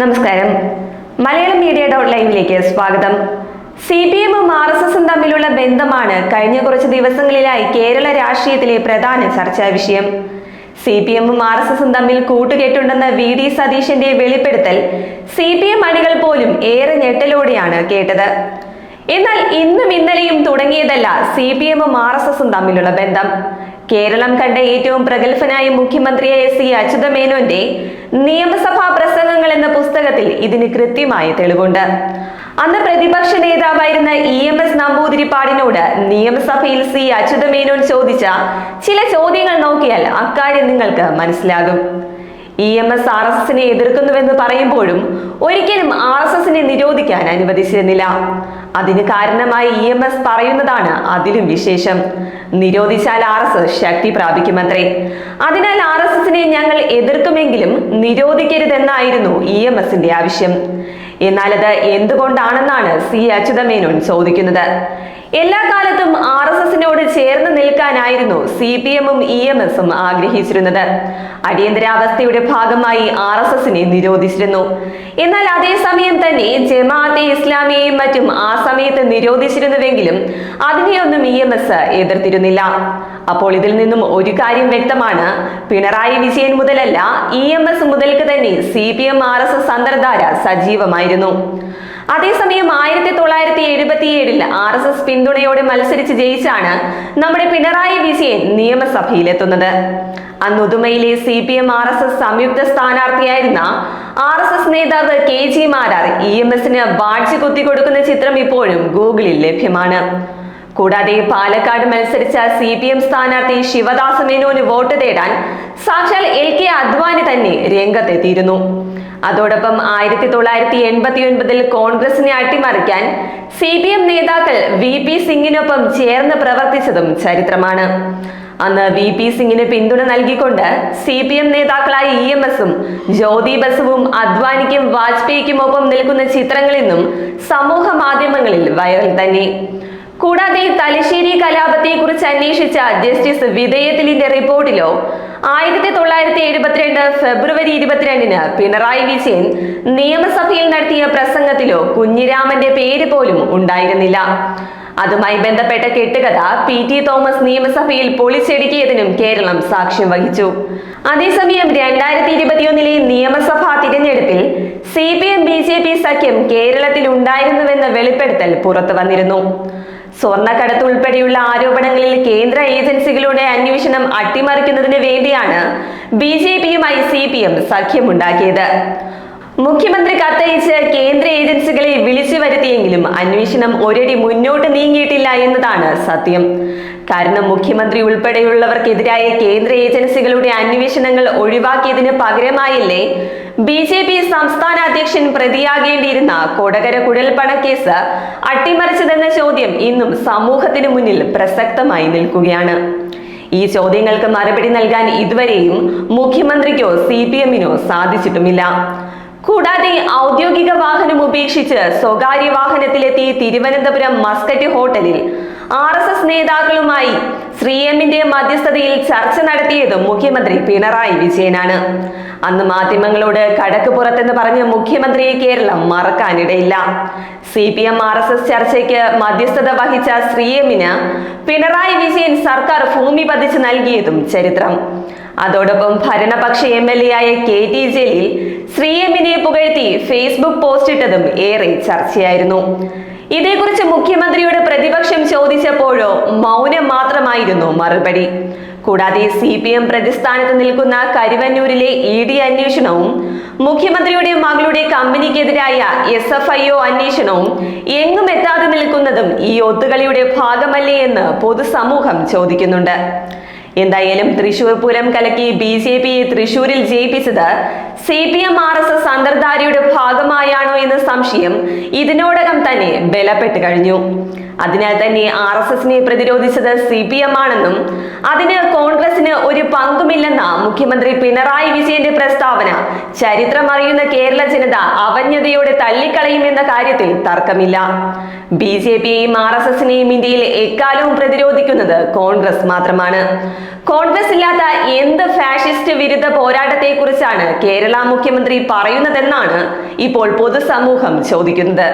നമസ്കാരം. Malayalam media dot ലൈവിലേക്ക് സ്വാഗതം. സി പി എമ്മും ആർ എസ് എസും തമ്മിലുള്ള ബന്ധമാണ് കഴിഞ്ഞ കുറച്ച് ദിവസങ്ങളിലായി കേരള രാഷ്ട്രീയത്തിലെ പ്രധാന ചർച്ചാ വിഷയം. സി പി എമ്മും ആർ എസ് എസും തമ്മിൽ കൂട്ടുകെട്ടുണ്ടെന്ന വി ഡി സതീശന്റെ വെളിപ്പെടുത്തൽ സി പി എം അണികൾ പോലും ഏറെ ഞെട്ടലോടെയാണ് കേട്ടത്. എന്നാൽ ഇന്നും ഇന്നലെയും തുടങ്ങിയതല്ല സി പി എമ്മും ആർ എസ് എസും തമ്മിലുള്ള ബന്ധം. കേരളം കണ്ട ഏറ്റവും പ്രഗത്ഭനായ മുഖ്യമന്ത്രിയായ സി അച്യുതമേനോന്റെ നിയമസഭാ എന്ന പുസ്തകത്തിൽ ഇതിന് കൃത്യമായ തെളിവുണ്ട്. അന്ന് പ്രതിപക്ഷ നേതാവായിരുന്ന ഇ എം എസ് നമ്പൂതിരിപ്പാടിനോട് നിയമസഭയിൽ സി അച്യുതമേനോൻ ചോദിച്ച ചില ചോദ്യങ്ങൾ നോക്കിയാൽ അക്കാര്യം നിങ്ങൾക്ക് മനസ്സിലാകും. E M S R S എസിനെ എതിർക്കുന്നുവെന്ന് പറയുമ്പോഴും ഒരിക്കലും ആർ എസ് എസിനെ നിരോധിക്കാൻ അനുവദിച്ചിരുന്നില്ല. അതിന് കാരണമായി ഇ എം എസ് പറയുന്നതാണ് അതിലും വിശേഷം. നിരോധിച്ചാൽ ആർ എസ് എസ് ശക്തി പ്രാപിക്കുമത്രേ. അതിനാൽ ആർ എസ് എസിനെ ഞങ്ങൾ എതിർക്കുമെങ്കിലും നിരോധിക്കരുതെന്നായിരുന്നു ഇ എം എസിന്റെ ആവശ്യം. എന്നാൽ അത് എന്തുകൊണ്ടാണെന്നാണ് സി അച്യുതമേനോൻ ചോദിക്കുന്നത്. എല്ലാ കാലത്തും ആർ എസ് എസിനോട് ചേർന്ന് നിൽക്കാനായിരുന്നു സി പി എമ്മും ഇ എം എസും ആഗ്രഹിച്ചിരുന്നത്. അടിയന്തരാവസ്ഥയുടെ ഭാഗമായി ആർ എസ് എസിനെ നിരോധിച്ചിരുന്നു. എന്നാൽ അതേസമയം തന്നെ ജമാഅത്തെ ഇസ്ലാമിയെയും മറ്റും ആ സമയത്ത് നിരോധിച്ചിരുന്നുവെങ്കിലും അതിനെയൊന്നും ഇ എം എസ് എതിർത്തിരുന്നില്ല. അപ്പോൾ ഇതിൽ നിന്നും ഒരു കാര്യം വ്യക്തമാണ്. പിണറായി വിജയൻ മുതലല്ല ഇ എം എസ് മുതൽക്ക് തന്നെ C P M R S S അന്തർധാര സജീവമായിരുന്നു. അതേസമയം ആയിരത്തി തൊള്ളായിരത്തി എഴുപത്തിയേഴിൽ ആർ എസ് എസ് പിന്തുണയോടെ മത്സരിച്ച് ജയിച്ചാണ് നമ്മുടെ പിണറായി വിജയൻ നിയമസഭയിലെത്തുന്നത്. അന്ന് ഉദുമയിലെ C P M R S S സംയുക്ത സ്ഥാനാർത്ഥിയായിരുന്ന ആർ എസ് എസ് നേതാവ് K G Marar E M എസിന് ബാഡ്ജ് കുത്തിക്കൊടുക്കുന്ന ചിത്രം ഇപ്പോഴും ഗൂഗിളിൽ ലഭ്യമാണ്. കൂടാതെ പാലക്കാട് മത്സരിച്ച സി പി എം സ്ഥാനാർത്ഥി ശിവദാസ മേനോന് വോട്ട് തേടാൻ സാക്ഷാൽ എൽ കെ അദ്വാനി തന്നെ രംഗത്തെത്തിയിരുന്നു. അതോടൊപ്പം ആയിരത്തി തൊള്ളായിരത്തി എൺപത്തി ഒൻപതിൽ കോൺഗ്രസിനെ അട്ടിമറിക്കാൻ സി പി എം നേതാക്കൾ വി പി സിംഗിനൊപ്പം ചേർന്ന് പ്രവർത്തിച്ചതും ചരിത്രമാണ്. അന്ന് വി പി സിംഗിന് പിന്തുണ നൽകിക്കൊണ്ട് സി പി എം നേതാക്കളായ ഇ എം എസും ജ്യോതി ബസുവും അദ്വാനിക്കും വാജ്പേയിക്കും ഒപ്പം നിൽക്കുന്ന ചിത്രങ്ങളിൽ നിന്നും സമൂഹ മാധ്യമങ്ങളിൽ വൈറൽ തന്നെ. കൂടാതെ തലശ്ശേരി കലാപത്തെ കുറിച്ച് അന്വേഷിച്ച ജസ്റ്റിസ് വിധേയത്തിലിന്റെ റിപ്പോർട്ടിലോ ആയിരത്തി തൊള്ളായിരത്തി എഴുപത്തിരണ്ട് ഫെബ്രുവരി ഇരുപത്തിരണ്ടിന് പിണറായി വിജയൻ നിയമസഭയിൽ നടത്തിയ പ്രസംഗത്തിലോ കുഞ്ഞിരാമന്റെ പേര് പോലും ഉണ്ടായിരുന്നില്ല. അതുമായി ബന്ധപ്പെട്ട കെട്ടുകഥ പി ടി തോമസ് നിയമസഭയിൽ പൊളിച്ചെടുക്കിയതിനും കേരളം സാക്ഷ്യം വഹിച്ചു. അതേസമയം രണ്ടായിരത്തി ഇരുപത്തിയൊന്നിലെ നിയമസഭാ തിരഞ്ഞെടുപ്പിൽ C P M B J P സഖ്യം കേരളത്തിൽ ഉണ്ടായിരുന്നുവെന്ന വെളിപ്പെടുത്തൽ പുറത്തു വന്നിരുന്നു. സ്വർണക്കടത്ത് ഉൾപ്പെടെയുള്ള ആരോപണങ്ങളിൽ കേന്ദ്ര ഏജൻസികളുടെ അന്വേഷണം അട്ടിമറിക്കുന്നതിന് വേണ്ടിയാണ് ബി ജെ പിയുമായി സി പി എം സഖ്യമുണ്ടാക്കിയത്. മുഖ്യമന്ത്രി കത്തയച്ച് കേന്ദ്ര ഏജൻസികളെ വിളിച്ചു വരുത്തിയെങ്കിലും അന്വേഷണം ഒരടി മുന്നോട്ട് നീങ്ങിയിട്ടില്ല എന്നതാണ് സത്യം. കാരണം മുഖ്യമന്ത്രി ഉൾപ്പെടെയുള്ളവർക്കെതിരായ കേന്ദ്ര ഏജൻസികളുടെ അന്വേഷണങ്ങൾ ഒഴിവാക്കിയതിന് പകരമായില്ലേ ബി ജെ പി സംസ്ഥാന അധ്യക്ഷൻ പ്രതിയാകേണ്ടിയിരുന്ന കൊടകര കുഴൽപ്പണ കേസ് അട്ടിമറിച്ചതെന്ന ചോദ്യം ഇന്നും സമൂഹത്തിന് മുന്നിൽ പ്രസക്തമായി നിൽക്കുകയാണ്. ഈ ചോദ്യങ്ങൾക്ക് മറുപടി നൽകാൻ ഇതുവരെയും മുഖ്യമന്ത്രിക്കോ സി പി എമ്മിനോ സാധിച്ചിട്ടുമില്ല. കൂടാതെ ഔദ്യോഗിക വാഹനം ഉപേക്ഷിച്ച് സ്വകാര്യ വാഹനത്തിലെത്തി തിരുവനന്തപുരം മസ്കറ്റ് ഹോട്ടലിൽ ആർ എസ് എസ് നേതാക്കളുമായി ശ്രീ എമ്മിന്റെ മധ്യസ്ഥതയിൽ ചർച്ച നടത്തിയതും മുഖ്യമന്ത്രി പിണറായി വിജയനാണ്. അന്ന് മാധ്യമങ്ങളോട് കടക്ക് പുറത്തെന്ന് പറഞ്ഞ മുഖ്യമന്ത്രി Keralam മറക്കാനിടയില്ല C P M R S S ചർച്ചയ്ക്ക് മധ്യസ്ഥത വഹിച്ച ശ്രീ എമ്മിന് പിണറായി വിജയൻ സർക്കാർ ഭൂമി പതിച്ച് നൽകിയതും ചരിത്രം. അതോടൊപ്പം ഭരണപക്ഷ എം എൽ എ ആയ കെ ടി ജലീൽ ശ്രീ എമ്മിനെ പുകഴ്ത്തി ഫേസ്ബുക്ക് പോസ്റ്റ് ഇട്ടതും ഏറെ ചർച്ചയായിരുന്നു. ഇതേക്കുറിച്ച് മുഖ്യമന്ത്രിയുടെ പ്രതിപക്ഷം ചോദിച്ചപ്പോഴോ മൗനം മാത്രമായിരുന്നു മറുപടി. കൂടാതെ സി പി എം പ്രതിസ്ഥാനത്ത് നിൽക്കുന്ന കരുവന്നൂരിലെ ഇ ഡി അന്വേഷണവും മുഖ്യമന്ത്രിയുടെ മകളുടെ കമ്പനിക്കെതിരായ എസ് എഫ് ഐ ഒ അന്വേഷണവും എങ്ങും എത്താതെ നിൽക്കുന്നതും ഈ ഒത്തുകളിയുടെ ഭാഗമല്ലേ എന്ന് പൊതുസമൂഹം ചോദിക്കുന്നുണ്ട്. എന്തായാലും തൃശൂർ പൂരം കലക്കി ബി ജെ പിയെ തൃശൂരിൽ ജയിപ്പിച്ചത് C P M R S S എന്ന സംശയം ഇതിനോടകം തന്നെ ബലപ്പെട്ട് കഴിഞ്ഞു. അതിനാൽ തന്നെ ആർ എസ് എസിനെ പ്രതിരോധിച്ചത് സി പി എം ആണെന്നും അതിന് കോൺഗ്രസിന് ഒരു പങ്കുമില്ലെന്ന മുഖ്യമന്ത്രി പിണറായി വിജയന്റെ പ്രസ്താവന. ചരിത്രമറിയുന്ന കേരള ജനത അവജ്ഞതയോടെ തള്ളിക്കളയുമെന്ന കാര്യത്തിൽ തർക്കമില്ല. ബി ജെ പിയെയും ആർ എസ് എസിനെയും ഇന്ത്യയിൽ എക്കാലവും പ്രതിരോധിക്കുന്നത് കോൺഗ്രസ് മാത്രമാണ്. കോൺഗ്രസ് ഇല്ലാത്ത എന്ത് ഫാഷിസ്റ്റ് വിരുദ്ധ പോരാട്ടത്തെക്കുറിച്ചാണ് കേരള മുഖ്യമന്ത്രി പറയുന്നതെന്നാണ് ഇപ്പോൾ പൊതുസമൂഹം ചോദിക്കുന്നത്.